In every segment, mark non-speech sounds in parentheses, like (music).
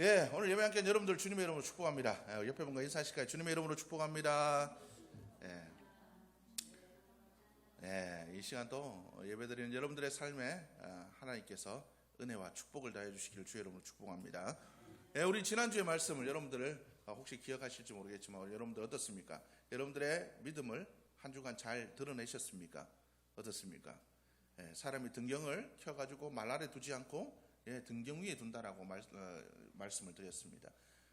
예, 오늘 예배 함께 여러분들 주님의 이름으로 축복합니다. 예, 옆에 분과 인사하실까요? 주님의 이름으로 축복합니다. 예. 예, 이 시간도 예배드리는 여러분들의 삶에 아, 하나님께서 은혜와 축복을 다해 주시기를 주의 이름으로 축복합니다. 예, 우리 지난주의 말씀을 여러분들 아, 혹시 기억하실지 모르겠지만 여러분들 어떻습니까? 여러분들의 믿음을 한 주간 잘 드러내셨습니까? 어떻습니까? 예, 사람이 등경을 켜가지고 말 아래 두지 않고 예, 등경 위에 둔다라고 말, 어, 말씀을 드렸습니다.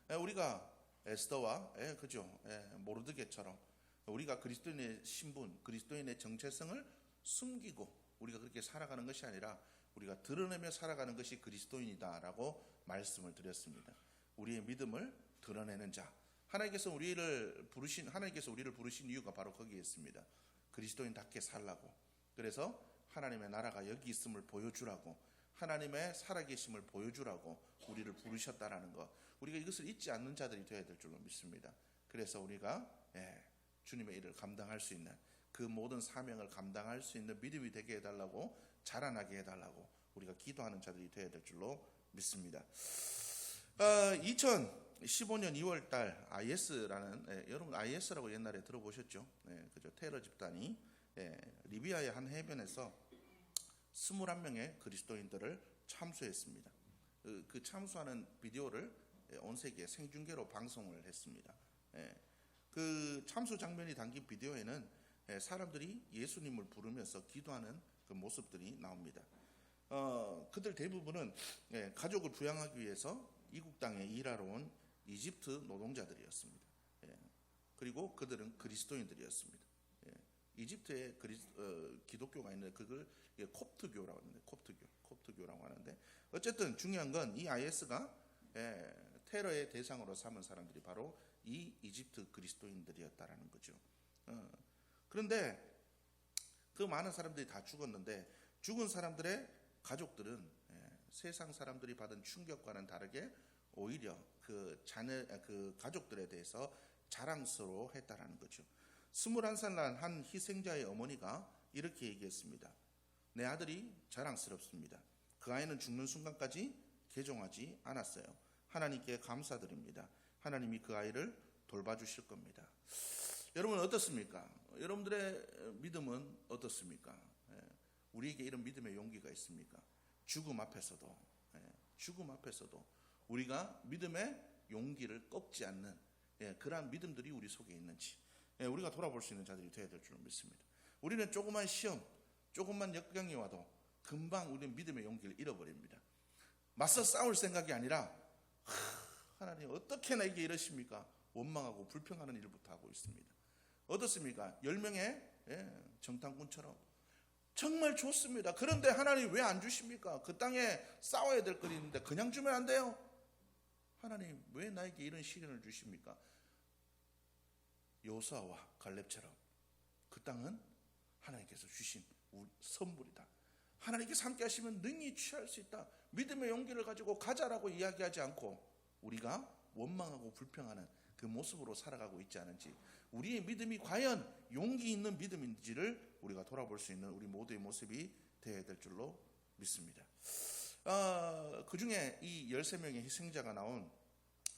예, 우리가 에스더와 예, 그죠 예, 모르드게처럼 우리가 그리스도인의 신분, 그리스도인의 정체성을 숨기고 우리가 그렇게 살아가는 것이 아니라 우리가 드러내며 살아가는 것이 그리스도인이다라고 말씀을 드렸습니다. 우리의 믿음을 드러내는 자. 하나님께서 우리를 부르신 하나님께서 우리를 부르신 이유가 바로 거기에 있습니다. 그리스도인답게 살라고. 그래서 하나님의 나라가 여기 있음을 보여주라고. 하나님의 살아계심을 보여주라고 우리를 부르셨다라는 것. 우리가 이것을 잊지 않는 자들이 되어야 될 줄로 믿습니다. 그래서 우리가 예, 주님의 일을 감당할 수 있는 그 모든 사명을 감당할 수 있는 믿음이 되게 해달라고 자라나게 해달라고 우리가 기도하는 자들이 되어야 될 줄로 믿습니다. 어, 2015년 2월 달 IS라는 예, 여러분 IS라고 옛날에 들어보셨죠? 예, 그죠? 테러 집단이 예, 리비아의 한 해변에서 21명의 그리스도인들을 참수했습니다. 그, 그 참수하는 비디오를 예, 온 세계에 생중계로 방송을 했습니다. 예, 그 참수 장면이 담긴 비디오에는 예, 사람들이 예수님을 부르면서 기도하는 그 모습들이 나옵니다. 어, 그들 대부분은 예, 가족을 부양하기 위해서 이국 땅에 일하러 온 이집트 노동자들이었습니다. 예, 그리고 그들은 그리스도인들이었습니다. 예, 이집트에 그리, 어, 기독교가 있는데 그걸 예, 콥트교라고 하는데 콥트교, 콥트교라고 하는데 어쨌든 중요한 건 이 IS가 예, 테러의 대상으로 삼은 사람들이 바로 이 이집트 그리스도인들이었다라는 거죠. 어, 그런데 그 많은 사람들이 다 죽었는데 죽은 사람들의 가족들은 예, 세상 사람들이 받은 충격과는 다르게 오히려 그 자녀 그 가족들에 대해서 자랑스러워했다라는 거죠. 21살 난 한 희생자의 어머니가 이렇게 얘기했습니다. 내 아들이 자랑스럽습니다. 그 아이는 죽는 순간까지 개종하지 않았어요. 하나님께 감사드립니다. 하나님이 그 아이를 돌봐주실 겁니다. 여러분 어떻습니까? 여러분들의 믿음은 어떻습니까? 예, 우리에게 이런 믿음의 용기가 있습니까? 죽음 앞에서도 예, 죽음 앞에서도 우리가 믿음의 용기를 꺾지 않는 예, 그러한 믿음들이 우리 속에 있는지 예, 우리가 돌아볼 수 있는 자들이 되어야 될줄 믿습니다. 우리는 조그만 시험, 조금만 역경이 와도 금방 우리는 믿음의 용기를 잃어버립니다. 맞서 싸울 생각이 아니라 하, 하나님 어떻게 나에게 이러십니까? 원망하고 불평하는 일부터 하고 있습니다. 어떻습니까? 열 명의 예, 정탐꾼처럼 정말 좋습니다. 그런데 하나님 왜 안 주십니까? 그 땅에 싸워야 될 것이 있는데 그냥 주면 안 돼요. 하나님 왜 나에게 이런 시련을 주십니까? 요사와 갈렙처럼 그 땅은 하나님께서 주신 선물이다. 하나님께서 함께 하시면 능히 취할 수 있다. 믿음의 용기를 가지고 가자라고 이야기하지 않고 우리가 원망하고 불평하는 그 모습으로 살아가고 있지 않은지 우리의 믿음이 과연 용기 있는 믿음인지를 우리가 돌아볼 수 있는 우리 모두의 모습이 되어야 될 줄로 믿습니다. 어, 그 중에 이 13명의 희생자가 나온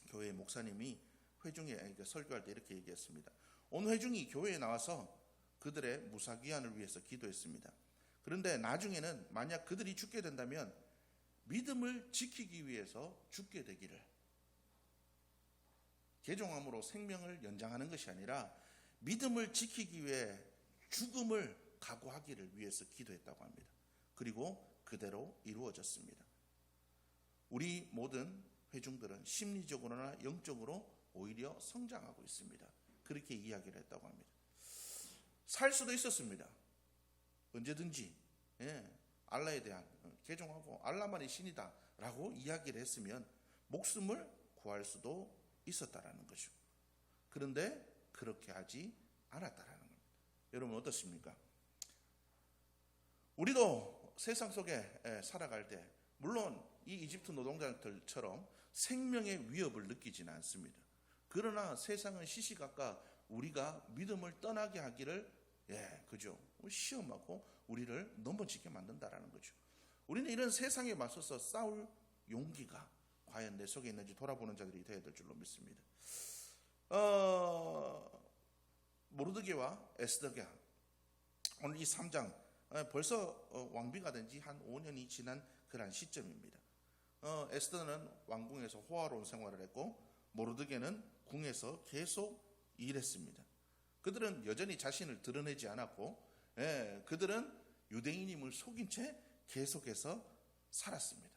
교회 목사님이 회중에 그러니까 설교할 때 이렇게 얘기했습니다. 온 회중이 교회에 나와서 그들의 무사 귀환을 위해서 기도했습니다. 그런데 나중에는 만약 그들이 죽게 된다면 믿음을 지키기 위해서 죽게 되기를 개종함으로 생명을 연장하는 것이 아니라 믿음을 지키기 위해 죽음을 각오하기를 위해서 기도했다고 합니다. 그리고 그대로 이루어졌습니다. 우리 모든 회중들은 심리적으로나 영적으로 오히려 성장하고 있습니다. 그렇게 이야기를 했다고 합니다. 살 수도 있었습니다. 언제든지 예, 알라에 대한 개종하고 알라만이 신이다라고 이야기를 했으면 목숨을 구할 수도 있었다라는 거죠. 그런데 그렇게 하지 않았다라는 겁니다. 여러분 어떻습니까? 우리도 세상 속에 살아갈 때 물론 이 이집트 노동자들처럼 생명의 위협을 느끼지는 않습니다. 그러나 세상은 시시각각 우리가 믿음을 떠나게 하기를 예, 그죠. 시험하고 우리를 넘어지게 만든다라는 거죠. 우리는 이런 세상에 맞서서 싸울 용기가 과연 내 속에 있는지 돌아보는 자들이 되어야 될 줄로 믿습니다. 어, 모르드게와 에스더가 오늘 이 3장 어, 벌써 어, 왕비가 된 지 한 5년이 지난 그러한 시점입니다. 어, 에스더는 왕궁에서 호화로운 생활을 했고 모르드게는 궁에서 계속 일했습니다. 그들은 여전히 자신을 드러내지 않았고 예, 그들은 유대인임을 속인 채 계속해서 살았습니다.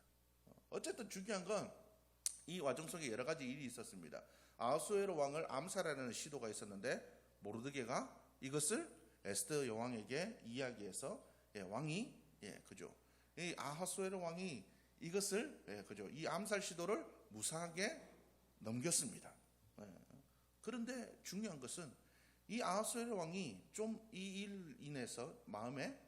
어쨌든 중요한 건이 과정 속에 여러 가지 일이 있었습니다. 아하수에로 왕을 암살하려는 시도가 있었는데 모르드게가 이것을 에스더 여왕에게 이야기해서 예, 왕이 예, 그죠. 이 아하수에로 왕이 이것을 예, 그죠. 이 암살 시도를 무사하게 넘겼습니다. 예. 그런데 중요한 것은 이 아하수에로 왕이 좀 이 일 인해서 마음에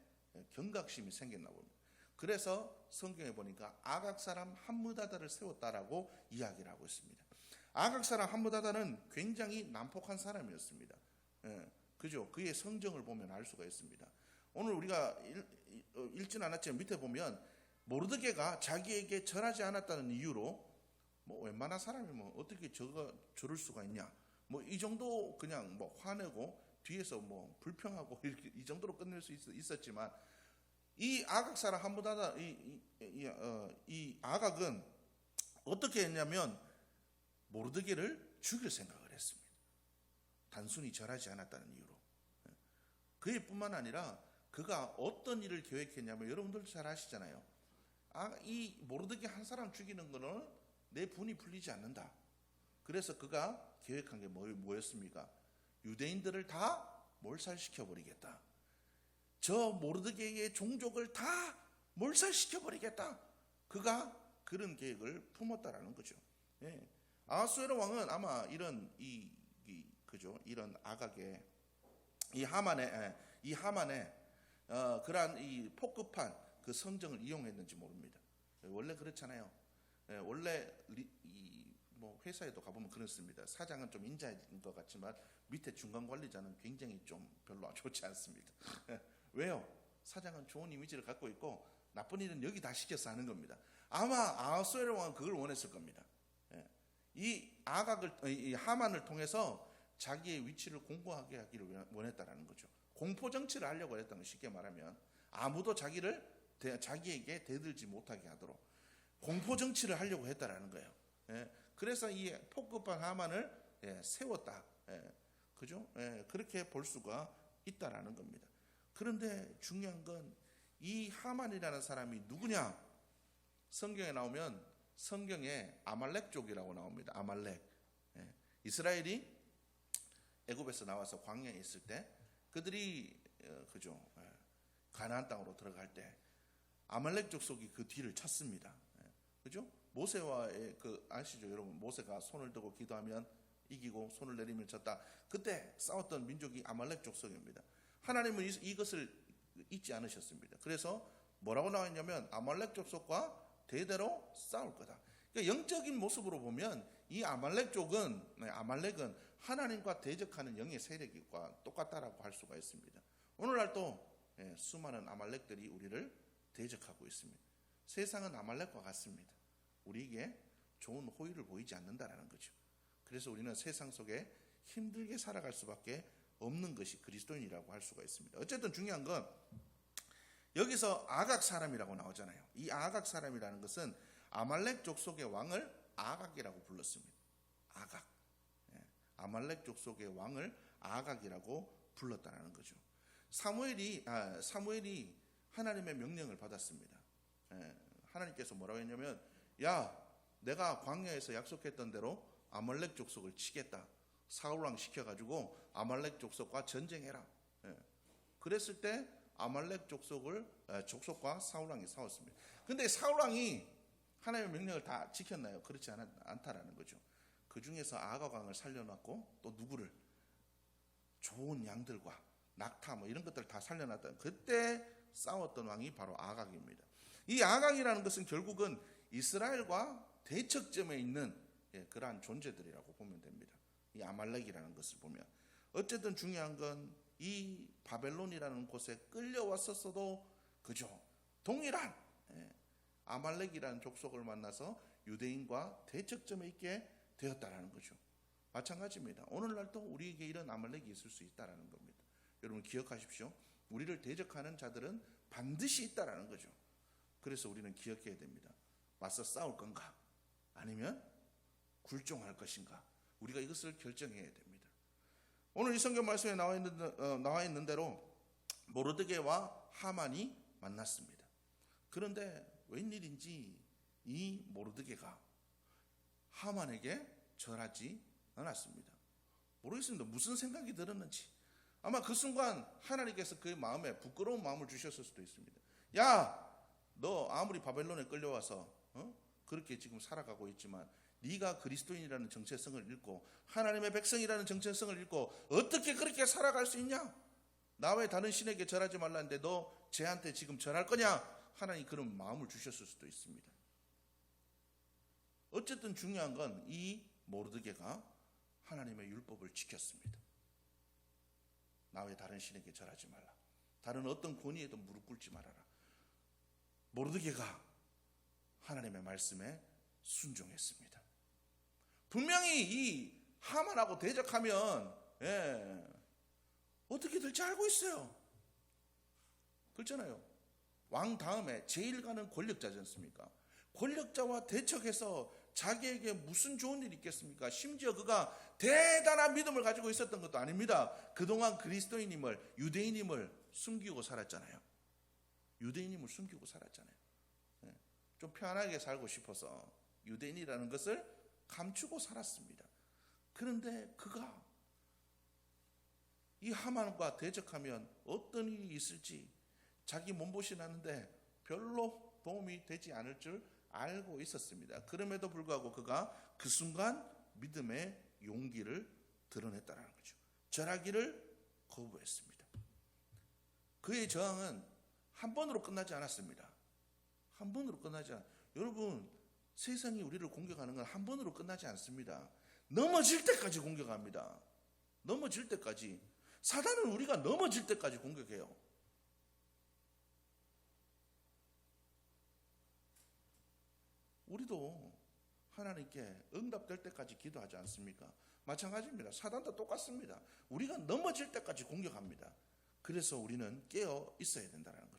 경각심이 생겼나 봅니다. 그래서 성경에 보니까 아각 사람 함무다다를 세웠다라고 이야기를 하고 있습니다. 아각 사람 함무다다는 굉장히 난폭한 사람이었습니다. 예, 그죠? 그의 성정을 보면 알 수가 있습니다. 오늘 우리가 읽, 어, 읽진 않았지만 밑에 보면 모르드게가 자기에게 절하지 않았다는 이유로 뭐 웬만한 사람이 뭐 어떻게 저거 저럴 수가 있냐? 뭐 이 정도 그냥 뭐 화내고 뒤에서 뭐 불평하고 (laughs) 이렇게 이 정도로 끝낼 수 있, 있었지만 이 아각 사람 한보다 이, 이, 이, 어, 이 아각은 어떻게 했냐면 모르드게를 죽일 생각을 했습니다. 단순히 절하지 않았다는 이유로. 그의 뿐만 아니라 그가 어떤 일을 계획했냐면 여러분들 잘 아시잖아요. 아, 이 모르드게 한 사람 죽이는 거는 내 분이 풀리지 않는다. 그래서 그가 계획한 게 뭐, 뭐였습니까? 유대인들을 다 몰살시켜 버리겠다. 저 모르드게의 종족을 다 몰살시켜 버리겠다. 그가 그런 계획을 품었다라는 거죠. 예. 아하수에로 왕은 아마 이런 이, 이 그죠 이런 아각의 이 하만의 예, 이 하만의 어, 그러한 이 폭급한 그 성정을 이용했는지 모릅니다. 예, 원래 그렇잖아요. 예, 원래 뭐 회사에도 가보면 그렇습니다. 사장은 좀 인자인 것 같지만 밑에 중간 관리자는 굉장히 좀 별로 좋지 않습니다. 예, (laughs) 왜요? 사장은 좋은 이미지를 갖고 있고 나쁜 일은 여기 다 시켜서 하는 겁니다. 아마 아하수에로 왕은 그걸 원했을 겁니다. 예, 이 아각을 이 하만을 통해서 자기의 위치를 공고하게 하기를 원했다라는 거죠. 공포 정치를 하려고 했던 거 쉽게 말하면 아무도 자기를 대, 자기에게 대들지 못하게 하도록 공포 정치를 하려고 했다라는 거예요. 예, 그래서 이 폭급한 하만을 예, 세웠다. 예, 그죠? 예, 그렇게 볼 수가 있다라는 겁니다. 그런데 중요한 건 이 하만이라는 사람이 누구냐? 성경에 나오면 성경에 아말렉족이라고 나옵니다. 아말렉. 예, 이스라엘이 애굽에서 나와서 광야에 있을 때 그들이 어, 그죠 예, 가나안 땅으로 들어갈 때 아말렉 족속이 그 뒤를 쳤습니다. 예, 그죠? 모세와의 그 아시죠, 여러분? 모세가 손을 들고 기도하면 이기고 손을 내리면 졌다. 그때 싸웠던 민족이 아말렉 족속입니다. 하나님은 이- 이것을 잊지 않으셨습니다. 그래서 뭐라고 나와 있냐면 아말렉 족속과 대대로 싸울 거다. 그러니까 영적인 모습으로 보면 이 아말렉 족은 네, 아말렉은 하나님과 대적하는 영의 세력과 똑같다라고 할 수가 있습니다. 오늘날 또 예, 수많은 아말렉들이 우리를 대적하고 있습니다. 세상은 아말렉과 같습니다. 우리에게 좋은 호의를 보이지 않는다라는 거죠. 그래서 우리는 세상 속에 힘들게 살아갈 수밖에 없는 것이 그리스도인이라고 할 수가 있습니다. 어쨌든 중요한 건 여기서 아각 사람이라고 나오잖아요. 이 아각 사람이라는 것은 아말렉 족속의 왕을 아각이라고 불렀습니다. 아각. 예, 아말렉 족속의 왕을 아각이라고 불렀다는 거죠. 사무엘이 아, 사무엘이 하나님의 명령을 받았습니다. 예, 하나님께서 뭐라고 했냐면 야 내가 광야에서 약속했던 대로 아말렉 족속을 치겠다. 사울 왕 시켜가지고 아말렉 족속과 전쟁해라. 예. 그랬을 때 아말렉 족속을 에, 족속과 사울 왕이 싸웠습니다. 근데 사울 왕이 하나님의 명령을 다 지켰나요? 그렇지 않, 않다라는 거죠. 그 중에서 아가 왕을 살려놨고 또 누구를 좋은 양들과 낙타 뭐 이런 것들을 다 살려놨다. 그때 싸웠던 왕이 바로 아각입니다. 이 아각이라는 것은 결국은 이스라엘과 대척점에 있는 예, 그러한 존재들이라고 보면 됩니다. 이 아말렉이라는 것을 보면 어쨌든 중요한 건 이 바벨론이라는 곳에 끌려왔었어도 그죠 동일한 예, 아말렉이라는 족속을 만나서 유대인과 대척점에 있게 되었다라는 거죠. 마찬가지입니다. 오늘날도 우리에게 이런 아말렉이 있을 수 있다라는 겁니다. 여러분 기억하십시오. 우리를 대적하는 자들은 반드시 있다라는 거죠. 그래서 우리는 기억해야 됩니다. 맞서 싸울 건가? 아니면 굴종할 것인가? 우리가 이것을 결정해야 됩니다. 오늘 이 성경 말씀에 나와 있는 어, 나와 있는 대로 모르드게와 하만이 만났습니다. 그런데 웬일인지 이 모르드게가 하만에게 절하지 않았습니다. 모르겠습니다. 무슨 생각이 들었는지. 아마 그 순간 하나님께서 그의 마음에 부끄러운 마음을 주셨을 수도 있습니다. 야, 너 아무리 바벨론에 끌려와서 어? 그렇게 지금 살아가고 있지만 네가 그리스도인이라는 정체성을 잃고 하나님의 백성이라는 정체성을 잃고 어떻게 그렇게 살아갈 수 있냐? 나외 다른 신에게 절하지 말라는데 너 쟤한테 지금 절할 거냐? 하나님 그런 마음을 주셨을 수도 있습니다. 어쨌든 중요한 건 이 모르드게가 하나님의 율법을 지켰습니다. 나외 다른 신에게 절하지 말라. 다른 어떤 권위에도 무릎 꿇지 말아라. 모르드게가 하나님의 말씀에 순종했습니다. 분명히 이 하만하고 대적하면 예, 어떻게 될지 알고 있어요. 그렇잖아요. 왕 다음에 제일 가는 권력자지 않습니까? 권력자와 대척해서 자기에게 무슨 좋은 일이 있겠습니까? 심지어 그가 대단한 믿음을 가지고 있었던 것도 아닙니다. 그동안 그리스도인임을 유대인임을 숨기고 살았잖아요. 유대인임을 숨기고 살았잖아요. 예, 좀 편하게 살고 싶어서 유대인이라는 것을 감추고 살았습니다. 그런데 그가 이 하만과 대적하면 어떤 일이 있을지 자기 몸보신 하는데 별로 도움이 되지 않을 줄 알고 있었습니다. 그럼에도 불구하고 그가 그 순간 믿음의 용기를 드러냈다는 거죠. 절하기를 거부했습니다. 그의 저항은 한 번으로 끝나지 않았습니다. 한 번으로 끝나지 않. 여러분 세상이 우리를 공격하는 건 한 번으로 끝나지 않습니다. 넘어질 때까지 공격합니다. 넘어질 때까지 사단은 우리가 넘어질 때까지 공격해요. 우리도 하나님께 응답될 때까지 기도하지 않습니까? 마찬가지입니다. 사단도 똑같습니다. 우리가 넘어질 때까지 공격합니다. 그래서 우리는 깨어 있어야 된다는 거죠.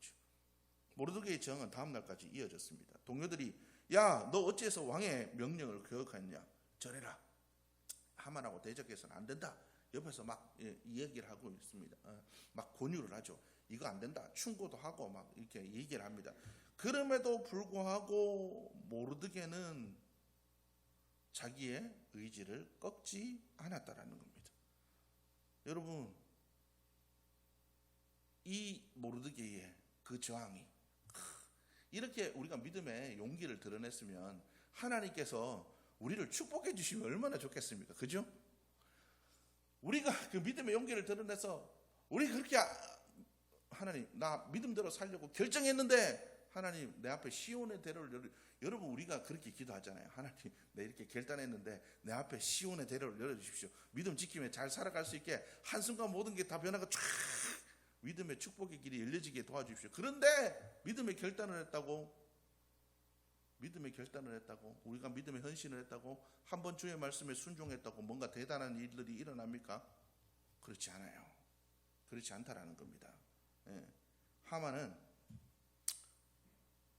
모르드게의 정은 다음 날까지 이어졌습니다. 동료들이 야, 너 어찌해서 왕의 명령을 거역했냐? 절해라. 하만하고 대적해서는 안 된다. 옆에서 막 예, 이야기를 하고 있습니다. 어, 막 권유를 하죠. 이거 안 된다. 충고도 하고 막 이렇게 얘기를 합니다. 그럼에도 불구하고 모르드게는 자기의 의지를 꺾지 않았다라는 겁니다. 여러분, 이 모르드게의 그 저항이 이렇게 우리가 믿음의 용기를 드러냈으면 하나님께서 우리를 축복해 주시면 얼마나 좋겠습니까? 그죠? 우리가 그 믿음의 용기를 드러내서 우리 그렇게 아- 하나님 나 믿음대로 살려고 결정했는데 하나님 내 앞에 시온의 대로를 여러분 우리가 그렇게 기도하잖아요. 하나님 내 이렇게 결단했는데 내 앞에 시온의 대로를 열어 주십시오. 믿음 지키며 잘 살아갈 수 있게 한순간 모든 게 다 변화가 쫙 믿음의 축복의 길이 열려지게 도와주십시오. 그런데 믿음의 결단을 했다고 믿음의 결단을 했다고 우리가 믿음의 헌신을 했다고 한 번 주의 말씀에 순종했다고 뭔가 대단한 일들이 일어납니까? 그렇지 않아요. 그렇지 않다라는 겁니다. 예. 하만은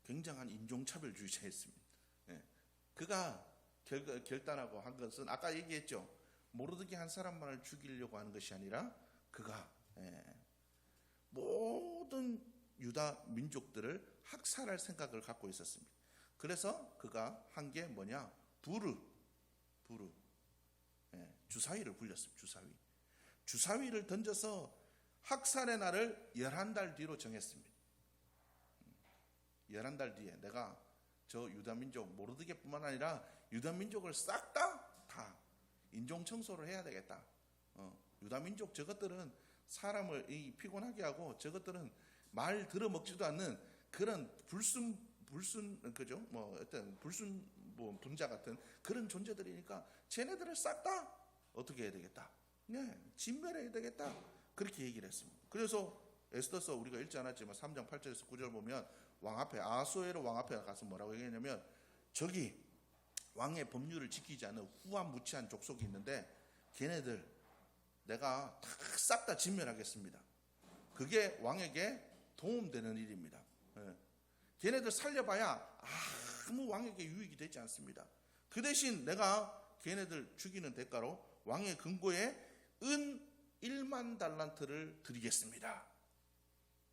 굉장한 인종차별주의자였습니다. 예. 그가 결, 결단하고 한 것은 아까 얘기했죠. 모르드게 한 사람만을 죽이려고 하는 것이 아니라 그가 예. 모든 유다 민족들을 학살할 생각을 갖고 있었습니다. 그래서 그가 한 게 뭐냐? 부르, 부르, 예, 주사위를 굴렸습니다. 주사위. 주사위를 던져서 학살의 날을 11달 뒤로 정했습니다. 11달 뒤에 내가 저 유다 민족 모르드게뿐만 아니라 유다 민족을 싹 다 다 인종 청소를 해야 되겠다. 어, 유다 민족 저것들은 사람을 이 피곤하게 하고 저것들은 말 들어 먹지도 않는 그런 불순 불순 그죠? 뭐 어떤 불순 뭐 분자 같은 그런 존재들이니까 쟤네들을 싹 다 어떻게 해야 되겠다. 네, 진멸해야 되겠다. 그렇게 얘기를 했습니다. 그래서 에스더서 우리가 읽지 않았지만 3장 8절에서 9절 보면 왕 앞에 아수에로 왕 앞에 가서 뭐라고 얘기했냐면 저기 왕의 법률을 지키지 않는 후한 무치한 족속이 있는데 걔네들 내가 싹 다 진멸하겠습니다. 그게 왕에게 도움되는 일입니다. 예. 걔네들 살려봐야 아무 왕에게 유익이 되지 않습니다. 그 대신 내가 걔네들 죽이는 대가로 왕의 근고에 은 1만 달란트를 드리겠습니다.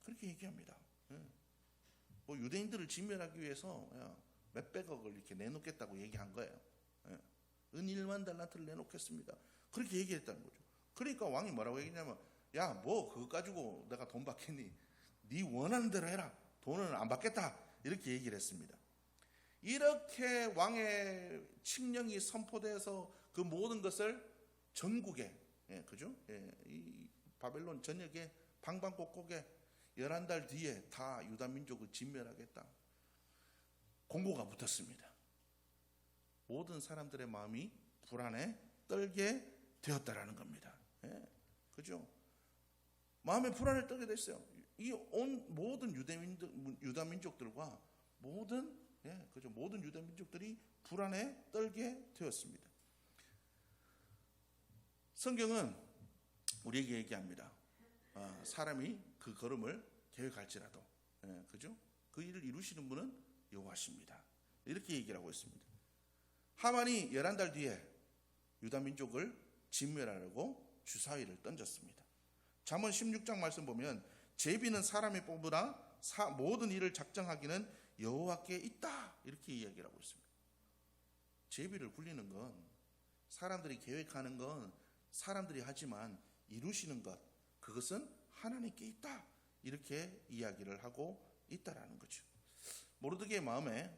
그렇게 얘기합니다. 예. 뭐 유대인들을 진멸하기 위해서 야, 몇백억을 이렇게 내놓겠다고 얘기한 거예요. 예. 은 1만 달란트를 내놓겠습니다. 그렇게 얘기했다는 거죠. 그러니까 왕이 뭐라고 얘기냐면 야 뭐 그거 가지고 내가 돈 받겠니? 네 원하는 대로 해라. 돈은 안 받겠다. 이렇게 얘기를 했습니다. 이렇게 왕의 칙령이 선포돼서 그 모든 것을 전국에 예, 그죠? 예, 이 바벨론 전역에 방방곡곡에 11달 뒤에 다 유다 민족을 진멸하겠다. 공고가 붙었습니다. 모든 사람들의 마음이 불안에 떨게 되었다라는 겁니다. 예, 그죠? 마음에 불안에 떨게 됐어요. 이 온 모든 유대민족, 유다 민족들과 모든 예, 그죠? 모든 유다 민족들이 불안에 떨게 되었습니다. 성경은 우리에게 얘기합니다. 아, 사람이 그 걸음을 계획할지라도, 예, 그죠? 그 일을 이루시는 분은 여호와십니다. 이렇게 얘기를 하고 있습니다. 하만이 11달 뒤에 유다 민족을 진멸하려고 주사위를 던졌습니다. 잠언 16장 말씀 보면 제비는 사람이 뽑으나 사- 모든 일을 작정하기는 여호와께 있다 이렇게 이야기를 하고 있습니다. 제비를 굴리는 건 사람들이 계획하는 건 사람들이 하지만 이루시는 것 그것은 하나님께 있다 이렇게 이야기를 하고 있다라는 거죠. 모르드게의 마음에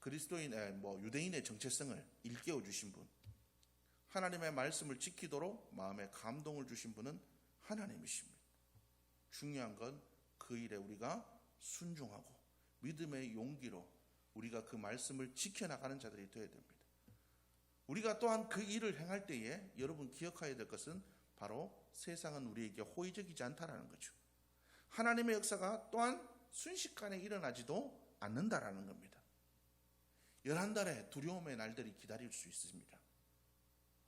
그리스도인의 뭐 유대인의 정체성을 일깨워 주신 분, 하나님의 말씀을 지키도록 마음에 감동을 주신 분은 하나님이십니다. 중요한 건 그 일에 우리가 순종하고 믿음의 용기로 우리가 그 말씀을 지켜나가는 자들이 되어야 됩니다. 우리가 또한 그 일을 행할 때에 여러분 기억해야 될 것은 바로 세상은 우리에게 호의적이지 않다라는 거죠. 하나님의 역사가 또한 순식간에 일어나지도 않는다라는 겁니다. 열한 달의 두려움의 날들이 기다릴 수 있습니다.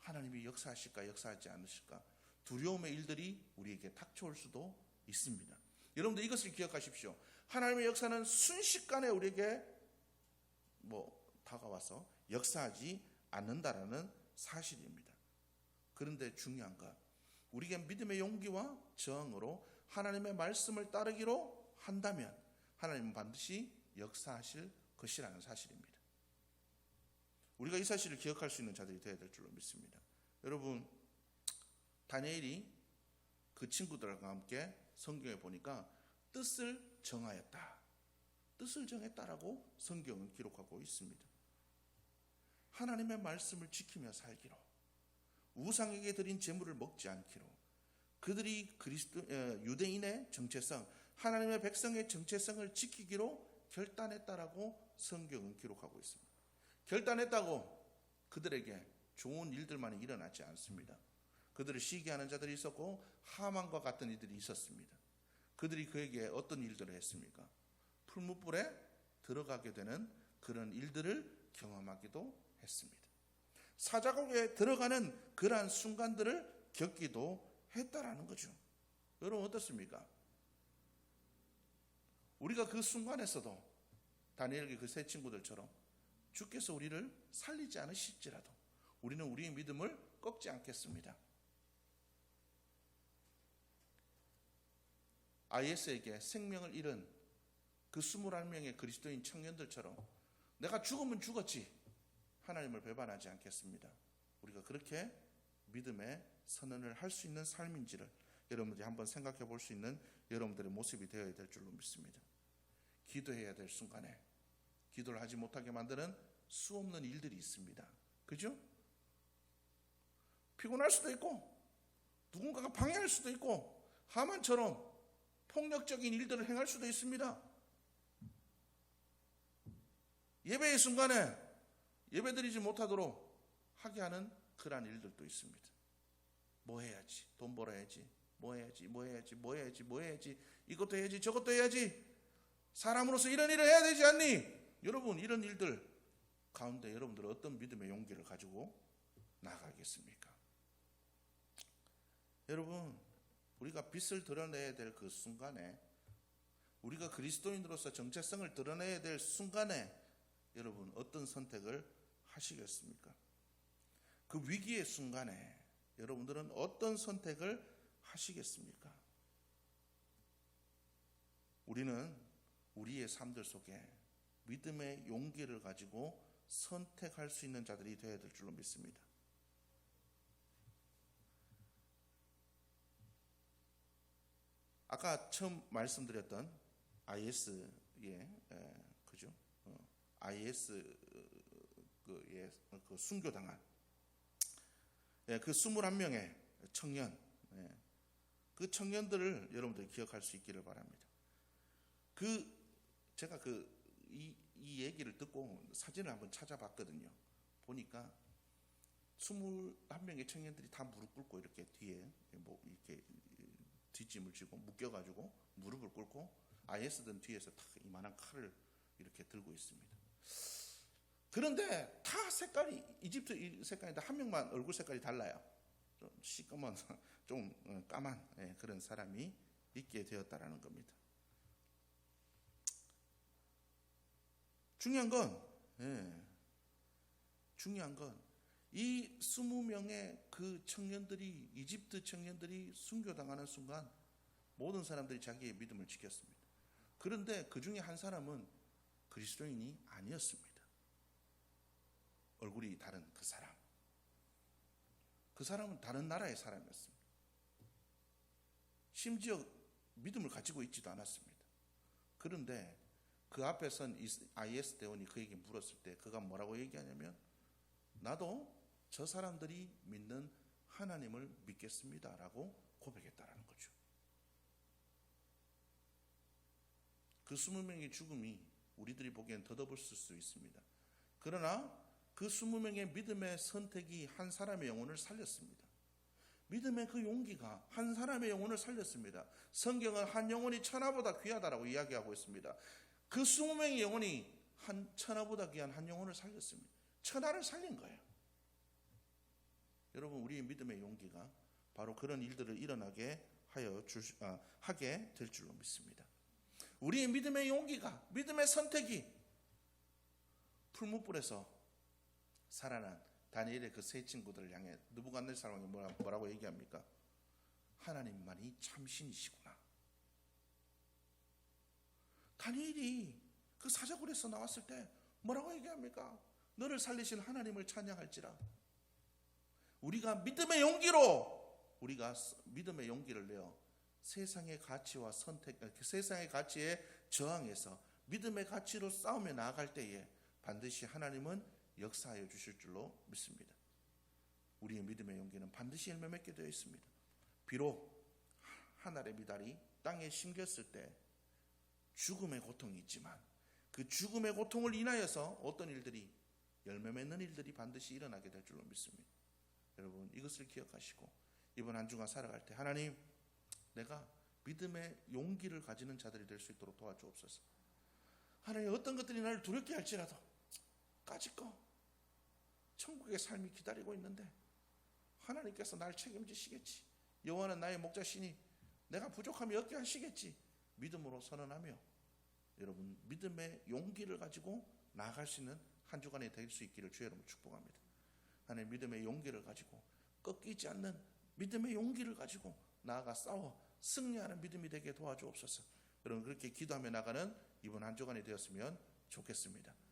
하나님이 역사하실까 역사하지 않으실까 두려움의 일들이 우리에게 닥쳐올 수도 있습니다. 여러분들 이것을 기억하십시오. 하나님의 역사는 순식간에 우리에게 뭐 다가와서 역사하지 않는다라는 사실입니다. 그런데 중요한 것, 우리에게 믿음의 용기와 저항으로 하나님의 말씀을 따르기로 한다면 하나님은 반드시 역사하실 것이라는 사실입니다. 우리가 이 사실을 기억할 수 있는 자들이 되어야 될 줄로 믿습니다. 여러분, 다니엘이 그 친구들과 함께 성경에 보니까 뜻을 정하였다. 뜻을 정했다라고 성경은 기록하고 있습니다. 하나님의 말씀을 지키며 살기로 우상에게 드린 제물을 먹지 않기로 그들이 그리스도 어, 유대인의 정체성 하나님의 백성의 정체성을 지키기로 결단했다라고 성경은 기록하고 있습니다. 결단했다고 그들에게 좋은 일들만이 일어나지 않습니다. 그들을 시기하는 자들이 있었고 하만과 같은 이들이 있었습니다. 그들이 그에게 어떤 일들을 했습니까? 풀무불에 들어가게 되는 그런 일들을 경험하기도 했습니다. 사자국에 들어가는 그러한 순간들을 겪기도 했다라는 거죠. 여러분 어떻습니까? 우리가 그 순간에서도 다니엘의 그 세 친구들처럼 주께서 우리를 살리지 않으실지라도 우리는 우리의 믿음을 꺾지 않겠습니다. IS에게 생명을 잃은 그 21명의 그리스도인 청년들처럼 내가 죽으면 죽었지 하나님을 배반하지 않겠습니다. 우리가 그렇게 믿음의 선언을 할 수 있는 삶인지를 여러분들이 한번 생각해 볼 수 있는 여러분들의 모습이 되어야 될 줄로 믿습니다. 기도해야 될 순간에 기도를 하지 못하게 만드는 수 없는 일들이 있습니다. 그죠? 피곤할 수도 있고 누군가가 방해할 수도 있고 하만처럼 폭력적인 일들을 행할 수도 있습니다. 예배의 순간에 예배드리지 못하도록 하게 하는 그러한 일들도 있습니다. 뭐 해야지? 돈 벌어야지. 뭐 해야지? 뭐 해야지? 뭐 해야지? 뭐 해야지? 이것도 해야지. 저것도 해야지. 사람으로서 이런 일을 해야 되지 않니? 여러분, 이런 일들 가운데 여러분들 어떤 믿음의 용기를 가지고 나가겠습니까? 여러분, 우리가 빛을 드러내야 될 그 순간에 우리가 그리스도인으로서 정체성을 드러내야 될 순간에 여러분 어떤 선택을 하시겠습니까? 그 위기의 순간에 여러분들은 어떤 선택을 하시겠습니까? 우리는 우리의 삶들 속에 믿음의 용기를 가지고 선택할 수 있는 자들이 되어야 될 줄로 믿습니다. 아까 처음 말씀드렸던 IS의 에, 그죠? 어, IS 그의 그 순교당한 예, 그 21명의 청년 예, 그 청년들을 여러분들이 기억할 수 있기를 바랍니다. 그 제가 그 이 이 얘기를 듣고 사진을 한번 찾아봤거든요. 보니까 21명의 청년들이 다 무릎 꿇고 이렇게 뒤에 뭐 이렇게 뒷짐을 지고 묶여가지고 무릎을 꿇고 IS든 뒤에서 탁 이만한 칼을 이렇게 들고 있습니다. 그런데 다 색깔이 이집트 이 색깔인데 한 명만 얼굴 색깔이 달라요. 좀 시꺼먼 (laughs) 좀 어, 까만 예, 그런 사람이 있게 되었다라는 겁니다. 중요한 건 예, 중요한 건 이 스무 명의 그 청년들이 이집트 청년들이 순교당하는 순간 모든 사람들이 자기의 믿음을 지켰습니다. 그런데 그 중에 한 사람은 그리스도인이 아니었습니다. 얼굴이 다른 그 사람. 그 사람은 다른 나라의 사람이었습니다. 심지어 믿음을 가지고 있지도 않았습니다. 그런데 그 앞에 선 IS 대원이 그에게 물었을 때 그가 뭐라고 얘기하냐면 나도 저 사람들이 믿는 하나님을 믿겠습니다라고 고백했다라는 거죠. 그 스무 명의 죽음이 우리들이 보기엔 덧없을 수 있습니다. 그러나 그 스무 명의 믿음의 선택이 한 사람의 영혼을 살렸습니다. 믿음의 그 용기가 한 사람의 영혼을 살렸습니다. 성경은 한 영혼이 천하보다 귀하다라고 이야기하고 있습니다. 그 스무 명의 영혼이 한 천하보다 귀한 한 영혼을 살렸습니다. 천하를 살린 거예요. 여러분 우리의 믿음의 용기가 바로 그런 일들을 일어나게 하여 주, 아, 하게 될 줄로 믿습니다. 우리의 믿음의 용기가 믿음의 선택이 풀무불에서 살아난 다니엘의 그 세 친구들을 향해 느부갓네살 왕이 뭐라, 뭐라고 얘기합니까? 하나님만이 참신이시구나. 다니엘이 그 사자굴에서 나왔을 때 뭐라고 얘기합니까? 너를 살리신 하나님을 찬양할지라. 우리가 믿음의 용기로 우리가 믿음의 용기를 내어 세상의 가치와 선택, 세상의 가치에 저항해서 믿음의 가치로 싸우며 나아갈 때에 반드시 하나님은 역사하여 주실 줄로 믿습니다. 우리의 믿음의 용기는 반드시 열매 맺게 되어 있습니다. 비록 하늘의 미달이 땅에 심겼을 때 죽음의 고통이 있지만 그 죽음의 고통을 인하여서 어떤 일들이 열매 맺는 일들이 반드시 일어나게 될 줄로 믿습니다. 여러분 이것을 기억하시고 이번 한 주간 살아갈 때 하나님 내가 믿음의 용기를 가지는 자들이 될 수 있도록 도와주옵소서. 하나님 어떤 것들이 나를 두렵게 할지라도 까짓거 천국의 삶이 기다리고 있는데 하나님께서 날 책임지시겠지. 여호와는 나의 목자시니 내가 부족함이 없게 하시겠지. 믿음으로 선언하며 여러분 믿음의 용기를 가지고 나아갈 수 있는 한 주간이 될 수 있기를 주의 이름으로 축복합니다. 하나님 믿음의 용기를 가지고 꺾이지 않는 믿음의 용기를 가지고 나아가 싸워 승리하는 믿음이 되게 도와주옵소서. 여러분 그렇게 기도하며 나가는 이번 한 주간이 되었으면 좋겠습니다.